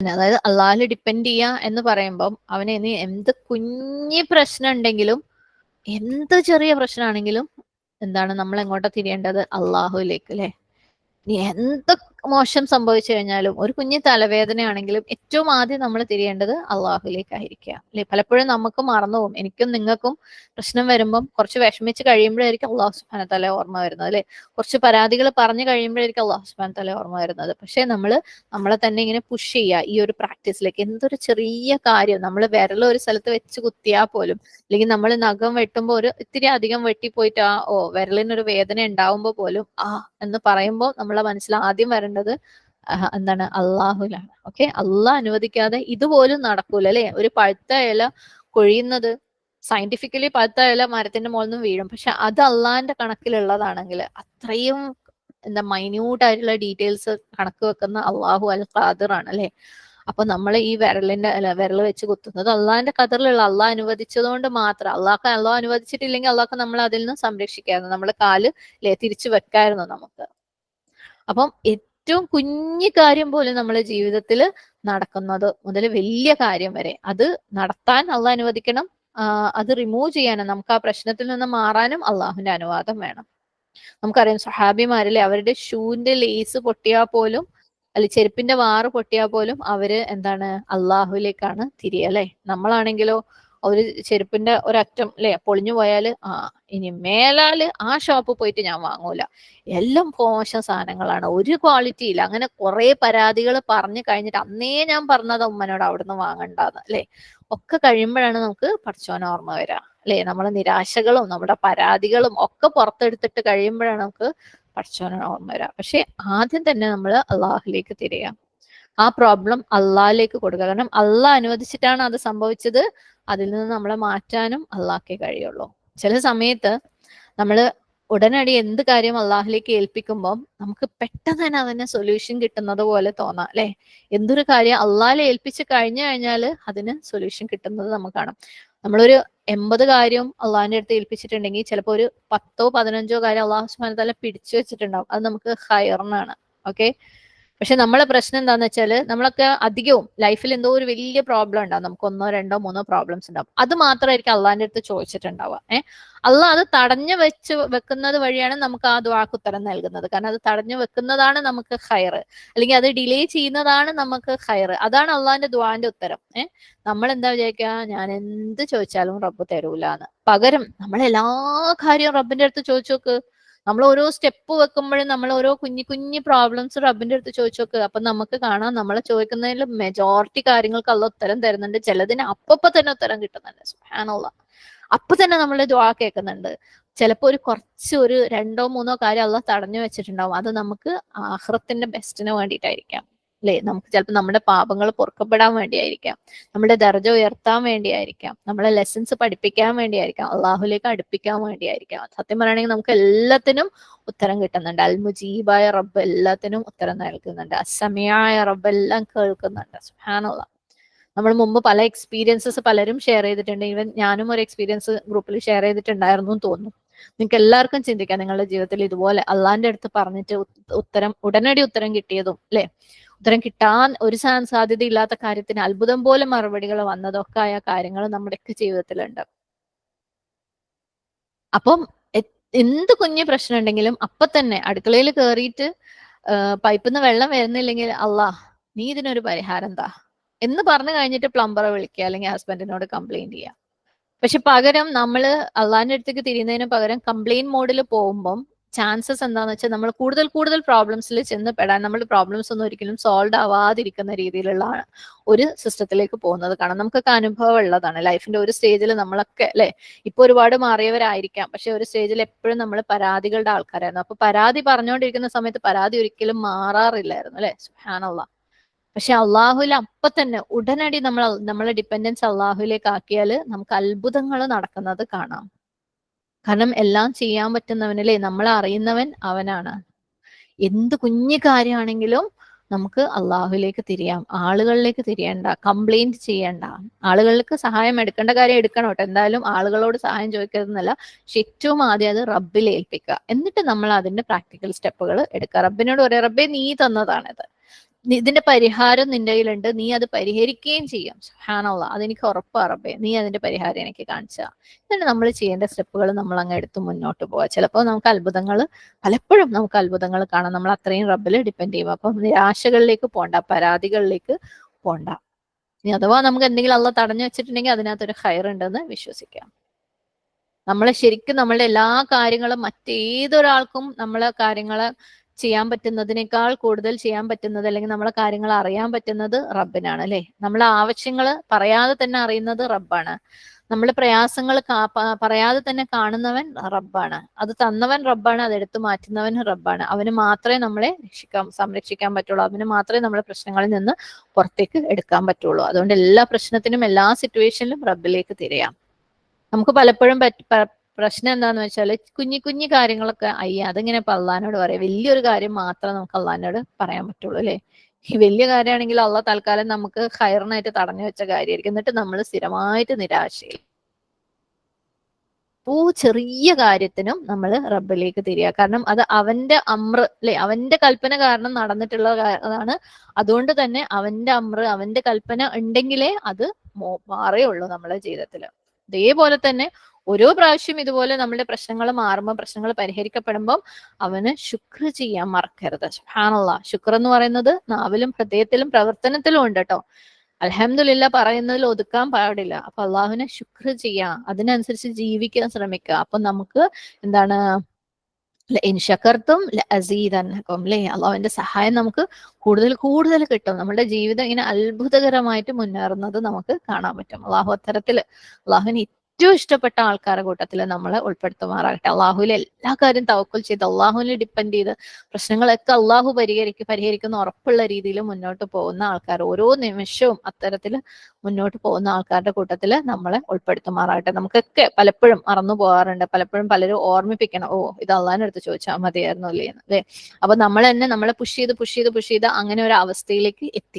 അതായത് അള്ളാഹിൽ ഡിപ്പെൻഡ് ചെയ്യുക എന്ന് പറയുമ്പം അവന് ഇനി എന്ത് കുഞ്ഞി പ്രശ്നം ഉണ്ടെങ്കിലും എന്ത് ചെറിയ പ്രശ്നമാണെങ്കിലും എന്താണ് നമ്മൾ എങ്ങോട്ടാ തിരിയേണ്ടത്? അള്ളാഹുലേക്ക് അല്ലെ? ഇനി എന്ത് മോശം സംഭവിച്ചു കഴിഞ്ഞാലും ഒരു കുഞ്ഞു തലവേദനയാണെങ്കിലും ഏറ്റവും ആദ്യം നമ്മൾ തിരിയേണ്ടത് അള്ളാഹുലേക്കായിരിക്കുക അല്ലെ പലപ്പോഴും നമുക്ക് മറന്നുപോകും. എനിക്കും നിങ്ങൾക്കും പ്രശ്നം വരുമ്പം കുറച്ച് വിഷമിച്ച് കഴിയുമ്പോഴായിരിക്കും അള്ളാഹു സുബാന തല ഓർമ്മ വരുന്നത് അല്ലെ? കുറച്ച് പരാതികൾ പറഞ്ഞു കഴിയുമ്പോഴായിരിക്കും അള്ളാഹു സുബാന തല ഓർമ്മ വരുന്നത്. പക്ഷെ നമ്മൾ നമ്മളെ തന്നെ ഇങ്ങനെ പുഷ് ചെയ്യുക ഈ ഒരു പ്രാക്ടീസിലേക്ക് എന്തൊരു ചെറിയ കാര്യം നമ്മൾ വിരൽ ഒരു സ്ഥലത്ത് വെച്ച് കുത്തിയാൽ പോലും അല്ലെങ്കിൽ നമ്മൾ നഖം വെട്ടുമ്പോൾ ഒരു ഇത്തിരി അധികം വെട്ടിപ്പോയിട്ട് ആ ഓ വിരലിനൊരു വേദന ഉണ്ടാവുമ്പോൾ പോലും ആ എന്ന് പറയുമ്പോൾ നമ്മളെ മനസ്സിൽ ആദ്യം വരേണ്ടത് ആഹ് എന്താണ്? അള്ളാഹുലാണ് ഓക്കെ? അള്ളാഹ് അനുവദിക്കാതെ ഇതുപോലും നടക്കൂല അല്ലെ? ഒരു പഴുത്ത ഇല കൊഴിയുന്നത് സയന്റിഫിക്കലി പഴുത്ത ഇല മരത്തിന്റെ മുകളിൽ വീഴും. പക്ഷെ അത് അള്ളാഹിന്റെ കണക്കിലുള്ളതാണെങ്കിൽ അത്രയും എന്താ മൈന്യൂട്ട് ആയിട്ടുള്ള ഡീറ്റെയിൽസ് കണക്ക് വെക്കുന്ന അള്ളാഹു അൽ ഖാദിർ ആണ് അല്ലെ? അപ്പൊ നമ്മൾ ഈ വിരലിന്റെ അല്ല വിരൽ വെച്ച് കുത്തുന്നത് അള്ളാഹിന്റെ കതറിലുള്ള അള്ളാഹ് അനുവദിച്ചതുകൊണ്ട് മാത്രം. അള്ളാഹ് അള്ളാഹ് അനുവദിച്ചിട്ടില്ലെങ്കിൽ അള്ളാഹ് നമ്മൾ അതിൽ നിന്ന് സംരക്ഷിക്കായിരുന്നു. നമ്മുടെ കാൽ തിരിച്ചു വെക്കായിരുന്നു നമുക്ക്. അപ്പം ഏറ്റവും കുഞ്ഞു കാര്യം പോലും നമ്മളെ ജീവിതത്തിൽ നടക്കുന്നത് മുതൽ വലിയ കാര്യം വരെ. അത് നടത്താൻ അള്ളാഹ് അനുവദിക്കണം. അത് റിമൂവ് ചെയ്യാനും നമുക്ക് ആ പ്രശ്നത്തിൽ നിന്ന് മാറാനും അള്ളാഹുവിന്റെ അനുവാദം വേണം. നമുക്കറിയാം സഹാബിമാരിലെ അവരുടെ ഷൂവിന്റെ ലേസ് പൊട്ടിയാൽ പോലും അല്ലെ ചെരുപ്പിന്റെ വാറ് പൊട്ടിയാൽ പോലും അവർ എന്താണ് അള്ളാഹുലേക്കാണ് തിരിയല്ലേ? നമ്മളാണെങ്കിലോ ഒരു ചെരുപ്പിന്റെ ഒരറ്റം അല്ലെ പൊളിഞ്ഞു പോയാൽ ആ ഇനി മേലാൽ ആ ഷോപ്പ് പോയിട്ട് ഞാൻ വാങ്ങൂല. എല്ലാം മോശം സാധനങ്ങളാണ്. ഒരു ക്വാളിറ്റി ഇല്ല. അങ്ങനെ കുറെ പരാതികൾ പറഞ്ഞു കഴിഞ്ഞിട്ട് അന്നേ ഞാൻ പറഞ്ഞത് ഉമ്മനോട് അവിടുന്ന് വാങ്ങണ്ടാന്ന് അല്ലെ ഒക്കെ കഴിയുമ്പോഴാണ് നമുക്ക് പഠിച്ചോന ഓർമ്മ വരിക അല്ലെ നമ്മളെ നിരാശകളും നമ്മുടെ പരാതികളും ഒക്കെ പുറത്തെടുത്തിട്ട് കഴിയുമ്പോഴാണ് നമുക്ക് പഠിച്ചോന ഓർമ്മ വരിക പക്ഷെ ആദ്യം തന്നെ നമ്മൾ അള്ളാഹുലേക്ക് തിരിയാം. ആ പ്രോബ്ലം അള്ളാഹിലേക്ക് കൊടുക്കുക. കാരണം അള്ളാഹ് അനുവദിച്ചിട്ടാണ് അത് സംഭവിച്ചത്. അതിൽ നിന്ന് നമ്മളെ മാറ്റാനും അള്ളാഹ്ക്കേ കഴിയുള്ളൂ. ചില സമയത്ത് നമ്മൾ ഉടനടി എന്ത് കാര്യം അള്ളാഹിലേക്ക് ഏൽപ്പിക്കുമ്പോൾ നമുക്ക് പെട്ടെന്ന് തന്നെ അതിന് സൊല്യൂഷൻ കിട്ടുന്നത് പോലെ തോന്നാം അല്ലെ? എന്തൊരു കാര്യം അള്ളാഹിൽ ഏൽപ്പിച്ച് കഴിഞ്ഞു കഴിഞ്ഞാൽ അതിന് സൊല്യൂഷൻ കിട്ടുന്നത് നമുക്ക് കാണാം. നമ്മളൊരു എൺപത് കാര്യം അള്ളാഹിന്റെ അടുത്ത് ഏൽപ്പിച്ചിട്ടുണ്ടെങ്കിൽ ചിലപ്പോൾ ഒരു പത്തോ പതിനഞ്ചോ കാര്യം അള്ളാഹു സുബാന പിടിച്ചു വെച്ചിട്ടുണ്ടാവും. അത് നമുക്ക് ഹയറിനാണ് ഓക്കെ? പക്ഷെ നമ്മളെ പ്രശ്നം എന്താന്ന് വെച്ചാൽ നമ്മളൊക്കെ അധികവും ലൈഫിൽ എന്തോ ഒരു വലിയ പ്രോബ്ലം ഉണ്ടാവും. നമുക്ക് ഒന്നോ രണ്ടോ മൂന്നോ പ്രോബ്ലംസ് ഉണ്ടാവും. അത് മാത്രമായിരിക്കും അള്ളാഹിന്റെ അടുത്ത് ചോദിച്ചിട്ടുണ്ടാവുക. ഏഹ് അള്ളാഹ് അത് തടഞ്ഞു വെച്ച് വെക്കുന്നത് വഴിയാണ് നമുക്ക് ആ ദ്വാക്ക് ഉത്തരം നൽകുന്നത്. കാരണം അത് തടഞ്ഞു വെക്കുന്നതാണ് നമുക്ക് ഹയർ അല്ലെങ്കിൽ അത് ഡിലേ ചെയ്യുന്നതാണ് നമുക്ക് ഹയർ അതാണ് അള്ളാഹിന്റെ ദ്വാന്റെ ഉത്തരം. ഏഹ് നമ്മൾ എന്താ വിചാരിക്കുക? ഞാൻ എന്ത് ചോദിച്ചാലും റബ്ബ് തരൂലാന്ന്. പകരം നമ്മൾ എല്ലാ കാര്യവും റബ്ബിന്റെ അടുത്ത് ചോദിച്ചു നോക്ക്. നമ്മൾ ഓരോ സ്റ്റെപ്പ് വെക്കുമ്പോഴും നമ്മൾ ഓരോ കുഞ്ഞു കുഞ്ഞു പ്രോബ്ലംസ് റബ്ബിന്റെ അടുത്ത് ചോദിച്ചു നോക്ക്. അപ്പൊ നമുക്ക് കാണാം നമ്മളെ ചോദിക്കുന്നതിൽ മെജോറിറ്റി കാര്യങ്ങൾക്ക് അള്ള ഉത്തരം തരുന്നുണ്ട്. ചിലതിന് അപ്പപ്പോ തന്നെ ഉത്തരം കിട്ടുന്നുണ്ട്. സുഹാനുള്ള അപ്പൊ തന്നെ നമ്മൾ ദ്വാ കേൾക്കുന്നുണ്ട് ചിലപ്പോ ഒരു കുറച്ച് ഒരു രണ്ടോ മൂന്നോ കാര്യം അള്ള തടഞ്ഞു വെച്ചിട്ടുണ്ടാവും. അത് നമുക്ക് ആഹ്റത്തിന്റെ ബെസ്റ്റിന് വേണ്ടിയിട്ടായിരിക്കാം. അല്ലെ നമുക്ക് ചിലപ്പോൾ നമ്മുടെ പാപങ്ങൾ പൊറുക്കപ്പെടാൻ വേണ്ടിയായിരിക്കാം. നമ്മുടെ ദർജ ഉയർത്താൻ വേണ്ടിയായിരിക്കാം. നമ്മളെ ലെസൺസ് പഠിപ്പിക്കാൻ വേണ്ടിയായിരിക്കാം. അള്ളാഹുലേക്ക് അടുപ്പിക്കാൻ വേണ്ടിയായിരിക്കാം. സത്യം പറയുകയാണെങ്കിൽ നമുക്ക് എല്ലാത്തിനും ഉത്തരം കിട്ടുന്നുണ്ട്. അൽ മുജീബായ റബ്ബ് എല്ലാത്തിനും ഉത്തരം നൽകുന്നുണ്ട്. അസമയായ റബ്ബ് എല്ലാം കേൾക്കുന്നുണ്ട്. സുഹാനുള്ള നമ്മൾ മുമ്പ് പല എക്സ്പീരിയൻസസ് പലരും ഷെയർ ചെയ്തിട്ടുണ്ട്. ഈവൻ ഞാനും ഒരു എക്സ്പീരിയൻസ് ഗ്രൂപ്പിൽ ഷെയർ ചെയ്തിട്ടുണ്ടായിരുന്നു എന്ന് തോന്നുന്നു. നിങ്ങൾക്ക് എല്ലാവർക്കും ചിന്തിക്കാം നിങ്ങളുടെ ജീവിതത്തിൽ ഇതുപോലെ അള്ളാന്റെ അടുത്ത് പറഞ്ഞിട്ട് ഉത്തരം ഉടനടി ഉത്തരം കിട്ടിയതും അല്ലെ ഉത്തരം കിട്ടാൻ ഒരു സാധ്യത ഇല്ലാത്ത കാര്യത്തിന് അത്ഭുതം പോലെ മറുപടികൾ വന്നതൊക്കെ ആയ കാര്യങ്ങൾ നമ്മുടെയൊക്കെ ജീവിതത്തിലുണ്ട്. അപ്പം എന്ത് കുഞ്ഞു പ്രശ്നം ഉണ്ടെങ്കിലും അപ്പൊ തന്നെ അടുക്കളയിൽ കയറിയിട്ട് പൈപ്പിൽ വെള്ളം വരുന്നില്ലെങ്കിൽ അല്ലാ നീ ഇതിനൊരു പരിഹാരം എന്താ എന്ന് പറഞ്ഞു കഴിഞ്ഞിട്ട് പ്ലംബറെ വിളിക്കുക അല്ലെങ്കിൽ ഹസ്ബൻഡിനോട് കംപ്ലൈന്റ് ചെയ്യുക. പക്ഷെ പകരം നമ്മൾ അള്ളാഹിന്റെ അടുത്തേക്ക് തിരിയുന്നതിന് പകരം കംപ്ലൈന്റ് മോഡിൽ പോകുമ്പം ചാൻസസ് എന്താന്ന് വെച്ചാൽ നമ്മൾ കൂടുതൽ കൂടുതൽ പ്രോബ്ലംസിൽ ചെന്ന് പെടാൻ നമ്മൾ പ്രോബ്ലംസ് ഒന്നും ഒരിക്കലും സോൾവ് ആവാതിരിക്കുന്ന രീതിയിലുള്ള ഒരു സിസ്റ്റത്തിലേക്ക് പോകുന്നത് കാരണം നമുക്കൊക്കെ അനുഭവം ഉള്ളതാണ്. ലൈഫിന്റെ ഒരു സ്റ്റേജിൽ നമ്മളൊക്കെ അല്ലെ? ഇപ്പൊ ഒരുപാട് മാറിയവരായിരിക്കാം. പക്ഷെ ഒരു സ്റ്റേജിൽ എപ്പോഴും നമ്മൾ പരാതികളുടെ ആൾക്കാരായിരുന്നു. അപ്പൊ പരാതി പറഞ്ഞുകൊണ്ടിരിക്കുന്ന സമയത്ത് പരാതി ഒരിക്കലും മാറാറില്ലായിരുന്നു അല്ലെ? സുഹാനുള്ള പക്ഷെ അള്ളാഹുൽ അപ്പൊ തന്നെ ഉടനടി നമ്മൾ നമ്മളെ ഡിപ്പെൻഡൻസ് അള്ളാഹുലേക്ക് ആക്കിയാൽ നമുക്ക് അത്ഭുതങ്ങൾ നടക്കുന്നത് കാണാം. കാരണം എല്ലാം ചെയ്യാൻ പറ്റുന്നവനല്ലേ? നമ്മൾ അറിയുന്നവൻ അവനാണ്. എന്ത് കുഞ്ഞു കാര്യമാണെങ്കിലും നമുക്ക് അള്ളാഹുലേക്ക് തിരിയാം. ആളുകളിലേക്ക് തിരിയണ്ട കംപ്ലൈന്റ് ചെയ്യണ്ട. ആളുകൾക്ക് സഹായം എടുക്കേണ്ട കാര്യം എടുക്കണം കേട്ടോ. എന്തായാലും ആളുകളോട് സഹായം ചോദിക്കരുതെന്നല്ല. പക്ഷെ ഏറ്റവും ആദ്യം അത് റബ്ബിൽ ഏൽപ്പിക്കുക. എന്നിട്ട് നമ്മൾ അതിന്റെ പ്രാക്ടിക്കൽ സ്റ്റെപ്പുകൾ എടുക്കുക. റബ്ബിനോട് പറയാം റബ്ബെ നീ തന്നതാണിത്. ഇതിന്റെ പരിഹാരം നിന്റെ കയ്യിലുണ്ട്. നീ അത് പരിഹരിക്കുകയും ചെയ്യാം. ഹാനുള്ള അതെനിക്ക് ഉറപ്പറപ്പേ നീ അതിന്റെ പരിഹാരം എനിക്ക് കാണിച്ച. എന്നിട്ട് നമ്മൾ ചെയ്യേണ്ട സ്റ്റെപ്പുകൾ. നമ്മൾ അങ്ങ് എടുത്ത് മുന്നോട്ട് പോവാ. ചിലപ്പോൾ നമുക്ക് അത്ഭുതങ്ങൾ പലപ്പോഴും നമുക്ക് അത്ഭുതങ്ങൾ കാണാം. നമ്മൾ അത്രയും റബ്ബിൽ ഡിപ്പെൻഡ് ചെയ്യും അപ്പം നിരാശകളിലേക്ക് പോണ്ട പരാതികളിലേക്ക് പോണ്ട. ഇനി അഥവാ നമുക്ക് എന്തെങ്കിലും അള്ള തടഞ്ഞു വെച്ചിട്ടുണ്ടെങ്കിൽ അതിനകത്തൊരു ഹയർ ഉണ്ടെന്ന് വിശ്വസിക്കാം. നമ്മളെ ശരിക്കും നമ്മളുടെ എല്ലാ കാര്യങ്ങളും മറ്റേതൊരാൾക്കും നമ്മളെ കാര്യങ്ങളെ ചെയ്യാൻ പറ്റുന്നതിനേക്കാൾ കൂടുതൽ ചെയ്യാൻ പറ്റുന്നത് അല്ലെങ്കിൽ നമ്മളെ കാര്യങ്ങൾ അറിയാൻ പറ്റുന്നത് റബ്ബിനാണ് അല്ലെ? നമ്മളെ ആവശ്യങ്ങൾ പറയാതെ തന്നെ അറിയുന്നത് റബ്ബാണ്. നമ്മളെ പ്രയാസങ്ങൾ പറയാതെ തന്നെ കാണുന്നവൻ റബ്ബാണ്. അത് തന്നവൻ റബ്ബാണ് അത് എടുത്തു മാറ്റുന്നവൻ റബ്ബാണ്. അവന് മാത്രമേ നമ്മളെ രക്ഷിക്കാൻ സംരക്ഷിക്കാൻ പറ്റുള്ളൂ. അവന് മാത്രമേ നമ്മളെ പ്രശ്നങ്ങളിൽ നിന്ന് പുറത്തേക്ക് എടുക്കാൻ പറ്റുള്ളൂ. അതുകൊണ്ട് എല്ലാ പ്രശ്നത്തിനും എല്ലാ സിറ്റുവേഷനിലും റബ്ബിലേക്ക് തിരയാം. നമുക്ക് പലപ്പോഴും പ്രശ്നം എന്താന്ന് വെച്ചാൽ കുഞ്ഞി കുഞ്ഞി കാര്യങ്ങളൊക്കെ അയ്യ അതിങ്ങനെ ഇപ്പൊ അള്ളഹാനോട് പറയാം. വലിയൊരു കാര്യം മാത്രമേ നമുക്ക് അള്ളഹാനോട് പറയാൻ പറ്റുള്ളൂ അല്ലെ? ഈ വലിയ കാര്യമാണെങ്കിൽ അള്ള തൽക്കാലം നമുക്ക് ഹയറിനായിട്ട് തടഞ്ഞു വെച്ച കാര്യമായിരിക്കും. എന്നിട്ട് നമ്മൾ സ്ഥിരമായിട്ട് നിരാശയിൽ. ഓ ചെറിയ കാര്യത്തിനും നമ്മൾ റബ്ബിലേക്ക് തിരിയുക കാരണം അത് അവന്റെ അമ്ര അല്ലെ? അവന്റെ കൽപ്പന കാരണം നടന്നിട്ടുള്ള അതാണ്. അതുകൊണ്ട് തന്നെ അവന്റെ അമ്ര അവന്റെ കൽപ്പന ഉണ്ടെങ്കിലേ അത് മാറേ ഉള്ളൂ നമ്മളെ ജീവിതത്തിൽ അതേപോലെ തന്നെ ഓരോ പ്രാവശ്യം ഇതുപോലെ നമ്മുടെ പ്രശ്നങ്ങൾ മാറുമ്പോൾ പ്രശ്നങ്ങൾ പരിഹരിക്കപ്പെടുമ്പോൾ അവന് ശുക്ർ ചെയ്യാൻ മറക്കരുത്. ഹാണല്ല ശുക്ർ എന്ന് പറയുന്നത് നാവിലും ഹൃദയത്തിലും പ്രവർത്തനത്തിലും ഉണ്ട് കേട്ടോ അലഹമില്ല പറയുന്നതിൽ ഒതുക്കാൻ പാടില്ല. അപ്പൊ അള്ളാഹുവിനെ ശുക്ർ ചെയ്യാം. അതിനനുസരിച്ച് ജീവിക്കാൻ ശ്രമിക്കുക. അപ്പൊ നമുക്ക് എന്താണ്? ഇൻഷക്കർത്തും അസീതന്നക്കും അല്ലേ അള്ളാഹുവിന്റെ സഹായം നമുക്ക് കൂടുതൽ കൂടുതൽ കിട്ടും. നമ്മുടെ ജീവിതം ഇങ്ങനെ അത്ഭുതകരമായിട്ട് മുന്നേറുന്നത് നമുക്ക് കാണാൻ പറ്റും. അള്ളാഹു അത്തരത്തിൽ അള്ളാഹുവിന് ഏറ്റവും ഇഷ്ടപ്പെട്ട ആൾക്കാരുടെ കൂട്ടത്തിൽ നമ്മളെ ഉൾപ്പെടുത്തുമാറാകട്ടെ. അള്ളാഹുവിൽ എല്ലാ കാര്യം തവക്കൽ ചെയ്ത് അള്ളാഹുവിനെ ഡിപ്പെൻഡ് ചെയ്ത് പ്രശ്നങ്ങളൊക്കെ അള്ളാഹു പരിഹരിക്കും പരിഹരിക്കുന്ന ഉറപ്പുള്ള രീതിയിൽ മുന്നോട്ട് പോകുന്ന ആൾക്കാർ ഓരോ നിമിഷവും അത്തരത്തിൽ മുന്നോട്ട് പോകുന്ന ആൾക്കാരുടെ കൂട്ടത്തിൽ നമ്മളെ ഉൾപ്പെടുത്തുമാറാകട്ടെ. നമുക്കൊക്കെ പലപ്പോഴും മറന്നു പോകാറുണ്ട്. പലപ്പോഴും പലരും ഓർമ്മിപ്പിക്കണം ഓ ഇത് അള്ളാഹിന്റെ അടുത്ത് ചോദിച്ചാൽ മതിയായിരുന്നു അല്ലേ? അല്ലേ? അപ്പൊ നമ്മൾ തന്നെ നമ്മളെ പുഷ് ചെയ്ത് പുഷ് ചെയ്ത് പുഷ് ചെയ്ത് അങ്ങനെ ഒരു അവസ്ഥയിലേക്ക് എത്തി.